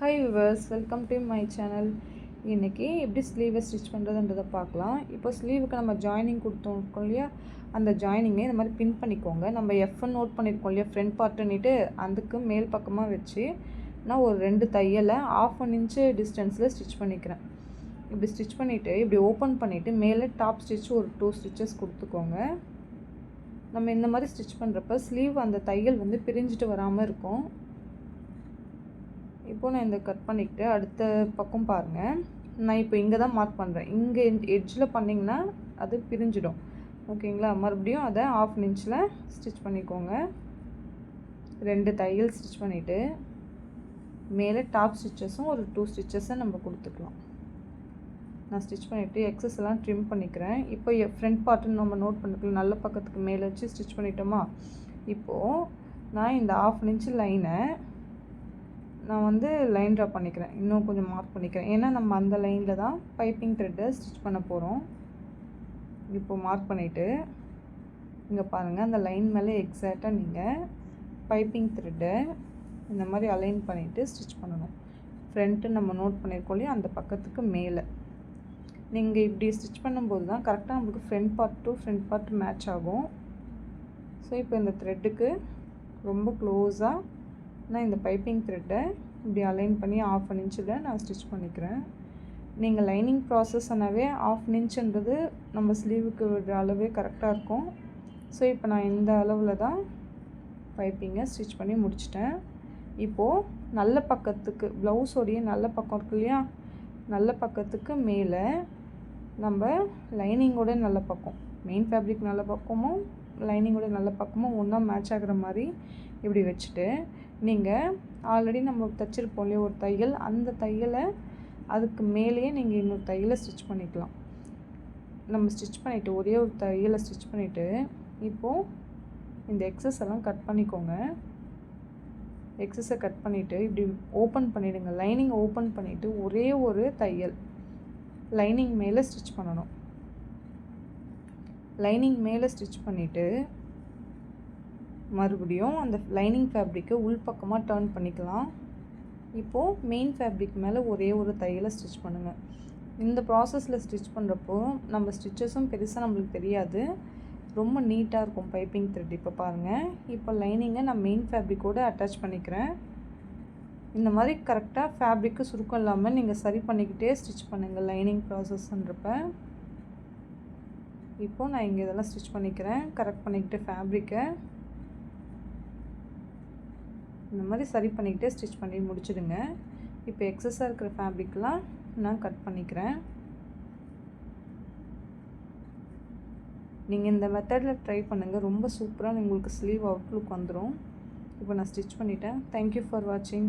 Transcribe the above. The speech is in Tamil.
Hi viewers welcome to my channel இன்றைக்கி எப்படி ஸ்லீவை ஸ்டிச் பண்ணுறதுன்றதை பார்க்கலாம். இப்போ ஸ்லீவுக்கு நம்ம ஜாயினிங் கொடுத்தோம் இல்லையா? அந்த ஜாயினிங்கே இந்த மாதிரி பின் பண்ணிக்கோங்க. நம்ம எஃப்னு நோட் பண்ணியிருக்கோம் இல்லையா? ஃப்ரண்ட் பார்ட்டுன்னுட்டு அதுக்கு மேல் பக்கமாக வச்சு நான் ஒரு ரெண்டு தையலை ஆஃப் ஒன் இன்ச்சு டிஸ்டன்ஸில் ஸ்டிச் பண்ணிக்கிறேன். இப்படி ஸ்டிச் பண்ணிவிட்டு இப்படி ஓப்பன் பண்ணிவிட்டு மேலே டாப் ஸ்டிச் ஒரு டூ ஸ்டிச்சஸ் கொடுத்துக்கோங்க. நம்ம இந்த மாதிரி ஸ்டிச் பண்ணுறப்ப ஸ்லீவ் அந்த தையல் வந்து பிரிஞ்சுட்டு வராமல் இருக்கும். இப்போது நான் இந்த கட் பண்ணிக்கிட்டு அடுத்த பக்கம் பாருங்கள் நான் இப்போ இங்கே தான் மார்க் பண்ணுறேன் இங்கே எட்ஜில் பண்ணிங்கன்னா அது பிரிஞ்சிடும். ஓகேங்களா? மறுபடியும் அதை ஆஃப் இன்ச்சில் ஸ்டிச் பண்ணிக்கோங்க. ரெண்டு தையல் ஸ்டிச் பண்ணிவிட்டு மேலே டாப் ஸ்டிச்சஸும் ஒரு டூ ஸ்டிச்சஸை நம்ம கொடுத்துக்கலாம். நான் ஸ்டிச் பண்ணிவிட்டு எக்ஸஸ் எல்லாம் ட்ரிம் பண்ணிக்கிறேன். இப்போ ஃப்ரண்ட் பார்ட்டு நம்ம நோட் பண்ணிக்கலாம். நல்ல பக்கத்துக்கு மேலே வச்சு ஸ்டிச் பண்ணிட்டோமா? இப்போது நான் இந்த ஆஃப் இன்ச்சு லைனை நான் வந்து லைன் ட்ரா பண்ணிக்கிறேன். இன்னும் கொஞ்சம் மார்க் பண்ணிக்கிறேன். ஏன்னா நம்ம அந்த லைனில் தான் பைப்பிங் த்ரெட்டை ஸ்டிச் பண்ண போகிறோம் இப்போ மார்க் பண்ணிவிட்டு இங்கே பாருங்கள் அந்த லைன் மேலே எக்ஸாக்டாக நீங்கள் பைப்பிங் த்ரெட்டை இந்த மாதிரி அலைன் பண்ணிவிட்டு ஸ்டிச் பண்ணணும். ஃப்ரண்ட்டு நம்ம நோட் பண்ணியிருக்கோம் இல்லையா? அந்த பக்கத்துக்கு மேலே. நீங்கள் இப்படி ஸ்டிச் பண்ணும்போது தான் கரெக்டாக நம்மளுக்கு front part to front part match ஆகும். ஸோ இப்போ இந்த த்ரெட்டுக்கு ரொம்ப க்ளோஸாக நான் இந்த பைப்பிங் த்ரெட்டை இப்படி அலைன் பண்ணி ஆஃப் அன் இன்ச்சில் நான் ஸ்டிச் பண்ணிக்கிறேன். நீங்கள் லைனிங் ப்ராசஸ்னாவே ஆஃப் இன்ச்சுன்றது நம்ம ஸ்லீவுக்கு விடுற அளவே கரெக்டாக இருக்கும். ஸோ இப்போ நான் இந்த அளவில் தான் பைப்பிங்கை ஸ்டிச் பண்ணி முடிச்சிட்டேன். இப்போது நல்ல பக்கத்துக்கு ப்ளவுஸோடைய நல்ல பக்கம் இருக்கு இல்லையா? நல்ல பக்கத்துக்கு மேலே நம்ம லைனிங்கோட நல்ல பக்கம் மெயின் ஃபேப்ரிக் நல்ல பக்கமும் லைனிங்கோட நல்ல பக்கமும் ஒன்றா மேட்ச் ஆகிற மாதிரி இப்படி வச்சுட்டு நீங்கள் ஆல்ரெடி நம்ம தைச்சிருப்போம் இல்லையா ஒரு தையல். அந்த தையலை அதுக்கு மேலேயே நீங்கள் இன்னொரு தையலை ஸ்டிச் பண்ணிக்கலாம். நம்ம ஸ்டிச் பண்ணிவிட்டு ஒரே ஒரு தையலை ஸ்டிச் பண்ணிவிட்டு இப்போது இந்த எக்ஸஸ் எல்லாம் கட் பண்ணிக்கோங்க. எக்ஸஸை கட் பண்ணிவிட்டு இப்படி ஓப்பன் பண்ணிவிடுங்க லைனிங் ஓப்பன் பண்ணிவிட்டு ஒரே ஒரு தையல். லைனிங் மேலே ஸ்டிச் பண்ணணும். லைனிங் மேலே ஸ்டிச் பண்ணிவிட்டு மறுபடியும் அந்த லைனிங் ஃபேப்ரிக்கை உள்பக்கமாக டேர்ன் பண்ணிக்கலாம். இப்போது மெயின் ஃபேப்ரிக் மேலே ஒரே ஒரு தையலை ஸ்டிச் பண்ணுங்கள் இந்த ப்ராசஸில் ஸ்டிச் பண்ணுறப்போ நம்ம ஸ்டிச்சஸும் பெருசாக நம்மளுக்கு தெரியாது. ரொம்ப நீட்டாக இருக்கும் பைப்பிங் த்ரெட் இப்போ பாருங்கள் இப்போ லைனிங்கை நான் மெயின் ஃபேப்ரிக்கோடு அட்டாச் பண்ணிக்கிறேன். இந்த மாதிரி கரெக்டாக ஃபேப்ரிக்கு சுருக்கம் இல்லாமல் நீங்கள் சரி பண்ணிக்கிட்டே ஸ்டிச் பண்ணுங்கள் லைனிங் ப்ராசஸ்ன்றப்ப இப்போது நான் இங்கே இதெல்லாம் ஸ்டிச் பண்ணிக்கிறேன். கரெக்ட் பண்ணிக்கிட்டு ஃபேப்ரிக்கை இந்த மாதிரி சரி பண்ணிக்கிட்டே ஸ்டிச் பண்ணி முடிச்சிடுங்க. இப்போ எக்ஸஸாக இருக்கிற ஃபேப்ரிக்லாம் நான் கட் பண்ணிக்கிறேன். நீங்கள் இந்த மெத்தடில் ட்ரை பண்ணுங்கள் ரொம்ப சூப்பராக உங்களுக்கு ஸ்லீவ் அவுட்லுக் வந்துடும் இப்போ நான் ஸ்டிச் பண்ணிட்டேன். தேங்க்யூ ஃபார் வாட்சிங்